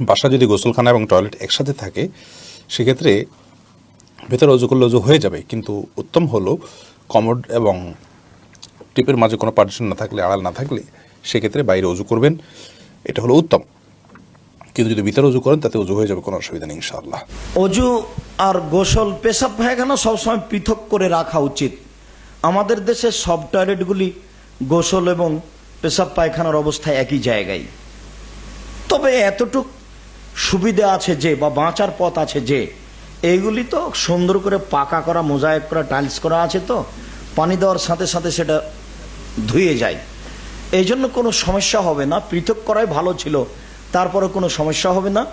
বাসা যদি গোসলখানা এবং টয়লেট একসাথে থাকে, সেক্ষেত্রে ভেতরে অজু করলে অজু হয়ে যাবে। কিন্তু উত্তম হলো কমোড এবং টিপের মাঝে কোনো পার্টিশন না থাকলে, আড়াল না থাকলে, সেক্ষেত্রে বাইরে অজু করবেন। এটা হলো উত্তম। কিন্তু যদি ভিতরে অজু করেন, তাতে অজু হয়ে যাবে, কোনো অসুবিধা নেই, ইনশাআল্লাহ। অজু আর গোসল পেশাব পায়খানা সবসময় পৃথক করে রাখা উচিত। আমাদের দেশে সব টয়লেটগুলি গোসল এবং পেশাব পায়খানার অবস্থায় একই জায়গায়। তবে এতটুক সুবিধা আছে যে বা বাঁচার পথ আছে যে। এইগুলি তো সুন্দর করে পাকা করা, মোজাইক করা, টাইলস করা আছে তো। পানি দেওয়ার সাথে সাথে সেটা ধুয়ে যায়। এই জন্য কোনো সমস্যা হবে না। পৃথক করাই ভালো ছিল। তারপরে কোনো সমস্যা হবে না।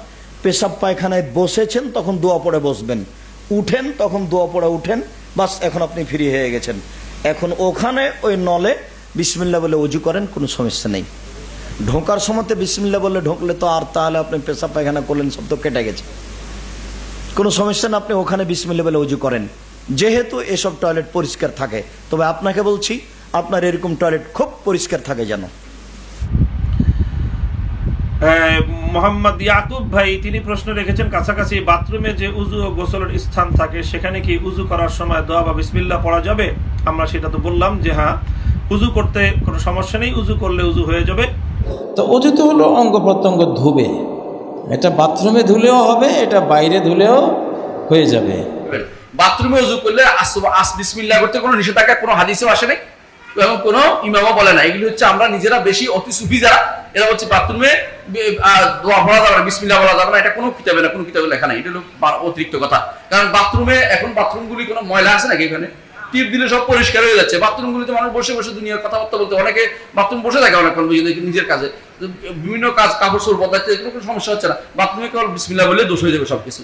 পেশাব পায়খানায় বসেছেন, তখন দোয়া পড়ে বসবেন। উঠেন, তখন দোয়া পড়ে উঠেন। বাস, এখন আপনি ফ্রি হয়ে গেছেন। এখন ওখানে ওই নলে বিসমিল্লা বলে উজু করেন, কোনো সমস্যা নেই। ঢোকার সময়তে বিসমিল্লা বলে ঢোকলে তো আর তাহলে আপনি পেশাব পায়খানা করলেন, সব তো কেটে গেছে। কোনো সমস্যা না আপনি ওখানে বিসমিল্লা বলে উজু করেন। যেহেতু এসব টয়লেট পরিষ্কার থাকে, তবে আপনাকে বলছি, আপনার এরকম টয়লেট খুব পরিষ্কার থাকে যেন। মোহাম্মদ ইয়াকুব ভাই, তিনি প্রশ্ন রেখেছেন কাছাকাছি বাথরুমে যে উজু ও গোসলের স্থান থাকে, সেখানে কি উজু করার সময় দোয়া বা বিসমিল্লাহ পড়া যাবে? আমরা সেটা তো বললাম যে হ্যাঁ উজু করতে কোনো সমস্যা নেই, উজু করলে উজু হয়ে যাবে। তো অজু তো হলো অঙ্গ প্রত্যঙ্গ ধুবে। এটা বাথরুমে ধুলেও হবে এটা বাইরে ধুলেও হয়ে যাবে। বাথরুমে উজু করলে আস করতে কোনো নিষেধাজ্ঞা কোনো হাদিসেও আসে নাই এবং কোনো ইমামও বলে না এগুলি হচ্ছে আমরা নিজেরা বেশি অতি সুফি যারা এরা হচ্ছে বাথরুমে বে- আহ, দোয়া পড়া যাবে না বিসমিল্লাহ বলা যাবে না এটা কোনো কিতাবে না কোনো কিতাবে লেখা নাই। এটা হলো অতিরিক্ত কথা। কারণ বাথরুমে এখন বাথরুমগুলি কোনো ময়লা আছে নাকি এখানে? টিপ দিলে সব পরিষ্কার হয়ে যাচ্ছে। বাথরুমগুলিতে মানুষ বসে বসে দুনিয়ার কথাবার্তা বলতে অনেকে বাথরুম বসে থাকে অনেক নিজের কাজে। বিভিন্ন কাজ, কাপড় চোপড় বদলাচ্ছে এগুলো কোনো সমস্যা হচ্ছে না। বাথরুমে কেবল বিসমিল্লা বলে দোষ হয়ে যাবে সবকিছু।